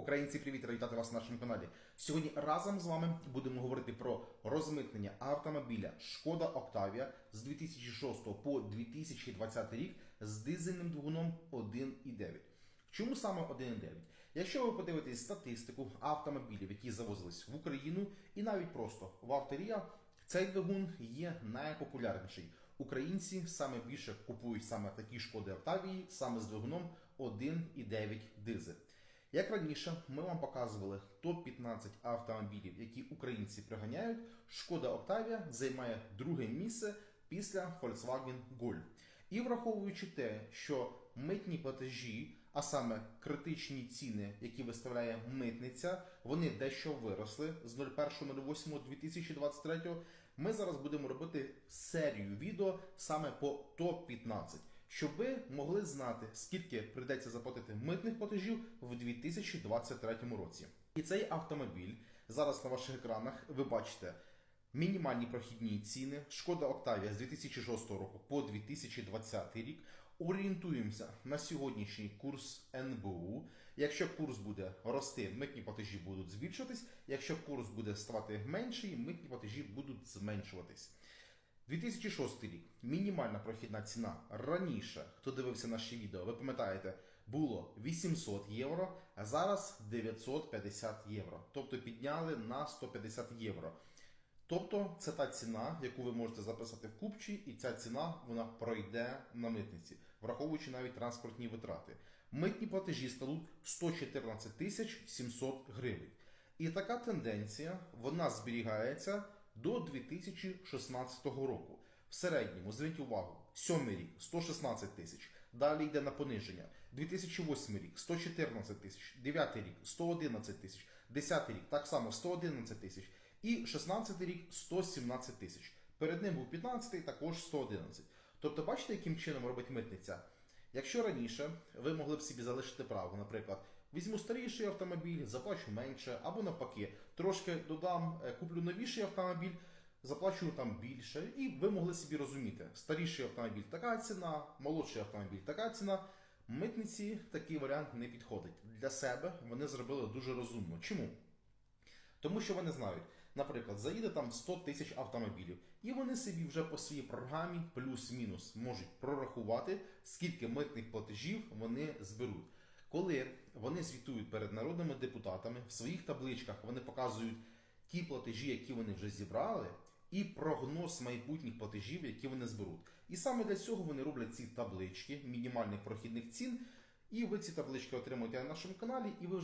Українці, привіт, вітати вас на нашому каналі. Сьогодні разом з вами будемо говорити про розмитнення автомобіля Шкода Октавія з 2006 по 2020 рік з дизельним двигуном 1.9. Чому саме 1.9? Якщо ви подивитесь статистику автомобілів, які завозились в Україну, і навіть просто в авторія, цей двигун є найпопулярніший. Українці саме більше купують саме такі шкоди Октавії, саме з двигуном 1.9 дизель. Як раніше, ми вам показували топ-15 автомобілів, які українці приганяють. Шкода Октавія займає друге місце після Volkswagen Golf. І враховуючи те, що митні платежі, а саме критичні ціни, які виставляє митниця, вони дещо виросли з 01.08.2023, ми зараз будемо робити серію відео саме по топ-15 щоб ви могли знати, скільки прийдеться заплатити митних платежів в 2023 році. І цей автомобіль зараз на ваших екранах ви бачите мінімальні прохідні ціни. Шкода Октавія з 2006 року по 2020 рік. Орієнтуємося на сьогоднішній курс НБУ. Якщо курс буде рости, митні платежі будуть збільшуватись. Якщо курс буде ставати менший, митні платежі будуть зменшуватись. 2006 рік мінімальна прохідна ціна раніше, хто дивився наші відео, ви пам'ятаєте, було 800 євро, а зараз 950 євро. Тобто підняли на 150 євро. Тобто це та ціна, яку ви можете записати в купчі, і ця ціна вона пройде на митниці, враховуючи навіть транспортні витрати. Митні платежі складуть 114 тисяч 700 гривень. І така тенденція вона зберігається до 2016 року. В середньому, зверніть увагу, 7 рік 116 тисяч. Далі йде на пониження. 2008 рік 114 тисяч, 9 рік 111 тисяч, 10 рік так само 111 тисяч. І 16 рік 117 тисяч. Перед ним був 15 також 111. Тобто, бачите, яким чином робить митниця? Якщо раніше ви могли б собі залишити право, наприклад, візьму старіший автомобіль, заплачу менше, або навпаки, трошки додам, е, куплю новіший автомобіль, заплачу там більше, і ви могли собі розуміти, старіший автомобіль така ціна, молодший автомобіль така ціна. Митниці такий варіант не підходить. Для себе вони зробили дуже розумно. Чому? Тому що вони знають, наприклад, заїде там 100 тисяч автомобілів, і вони собі вже по своїй програмі плюс-мінус можуть прорахувати, скільки митних платежів вони зберуть. Коли вони звітують перед народними депутатами в своїх табличках, вони показують ті платежі, які вони вже зібрали, і прогноз майбутніх платежів, які вони зберуть. І саме для цього вони роблять ці таблички мінімальних прохідних цін. І ви ці таблички отримуєте на нашому каналі, і ви вже